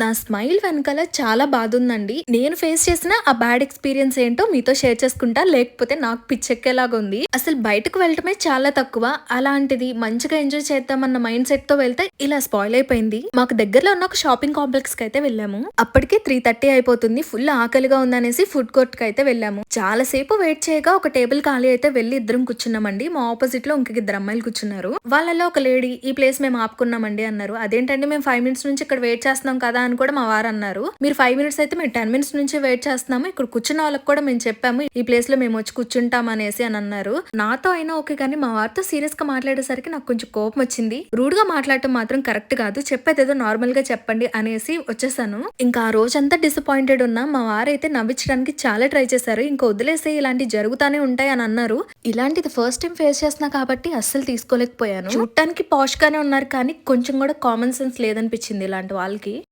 నా స్మైల్ వెనకాల చాలా బాధ ఉందండి నేను ఫేస్ చేసిన ఆ బ్యాడ్ ఎక్స్పీరియన్స్ ఏంటో మీతో షేర్ చేసుకుంటా లేకపోతే నాకు పిచ్చెక్కేలాగా ఉంది. అసలు బయటకు వెళ్ళటమే చాలా తక్కువ. అలాంటిది మంచిగా ఎంజాయ్ చేద్దామన్న మైండ్ సెట్తో వెళ్తే ఇలా స్పాయిల్ అయిపోయింది. మాకు దగ్గరలో ఉన్న ఒక షాపింగ్ కాంప్లెక్స్కి అయితే వెళ్ళాము. అప్పటికే త్రీ థర్టీ అయిపోతుంది. ఫుల్ ఆకలిగా ఉందనేసి ఫుడ్ కోర్ట్కి అయితే వెళ్ళాము. చాలా సేపు వెయిట్ చేయగా ఒక టేబుల్ ఖాళీ అయితే వెళ్ళి ఇద్దరం కూర్చున్నామండి. మా ఆపోజిట్లో ఇంకొక ఇద్దరు అమ్మాయిలు కూర్చున్నారు. వాళ్ళలో ఒక లేడీ ఈ ప్లేస్ మేము ఆపుకున్నామండి అన్నారు. అదేంటండి మేము ఫైవ్ మినిట్స్ నుంచి ఇక్కడ వెయిట్ చేస్తున్నాం కదా అని కూడా మా వారు అన్నారు. మీరు ఫైవ్ మినిట్స్ అయితే మేము టెన్ మినిట్స్ నుంచి వెయిట్ చేస్తున్నాము. ఇక్కడ కూర్చున్న వాళ్ళకి కూడా మేము చెప్పాము ఈ ప్లేస్లో మేము వచ్చి కూర్చుంటాం అనేసి అని అన్నారు. నాతో అయినా ఓకే కానీ మా వారితో సీరియస్గా మాట్లాడేసరికి నాకు కొంచెం కోపం వచ్చింది. రూడ్గా మాట్లాడటం మాత్రం కరెక్ట్ కాదు చెప్పేది ఏదో నార్మల్గా చెప్పండి అనేసి వచ్చేసాను. ఇంకా ఆ రోజంతా డిసప్పాయింటెడ్ ఉన్నా మా వారైతే నవ్వించడానికి చాలా ట్రై చేశారు. ఇంకా వదిలేసి ఇలాంటి జరుగుతానే ఉంటాయి అని అన్నారు. ఇలాంటిది ఫస్ట్ టైం ఫేస్ చేస్తున్నా కాబట్టి అస్సలు తీసుకోలేకపోయాను. చూడటానికి పాష్ గానే ఉన్నారు కానీ కొంచెం కూడా కామన్ సెన్స్ లేదనిపించింది ఇలాంటి వాళ్ళకి.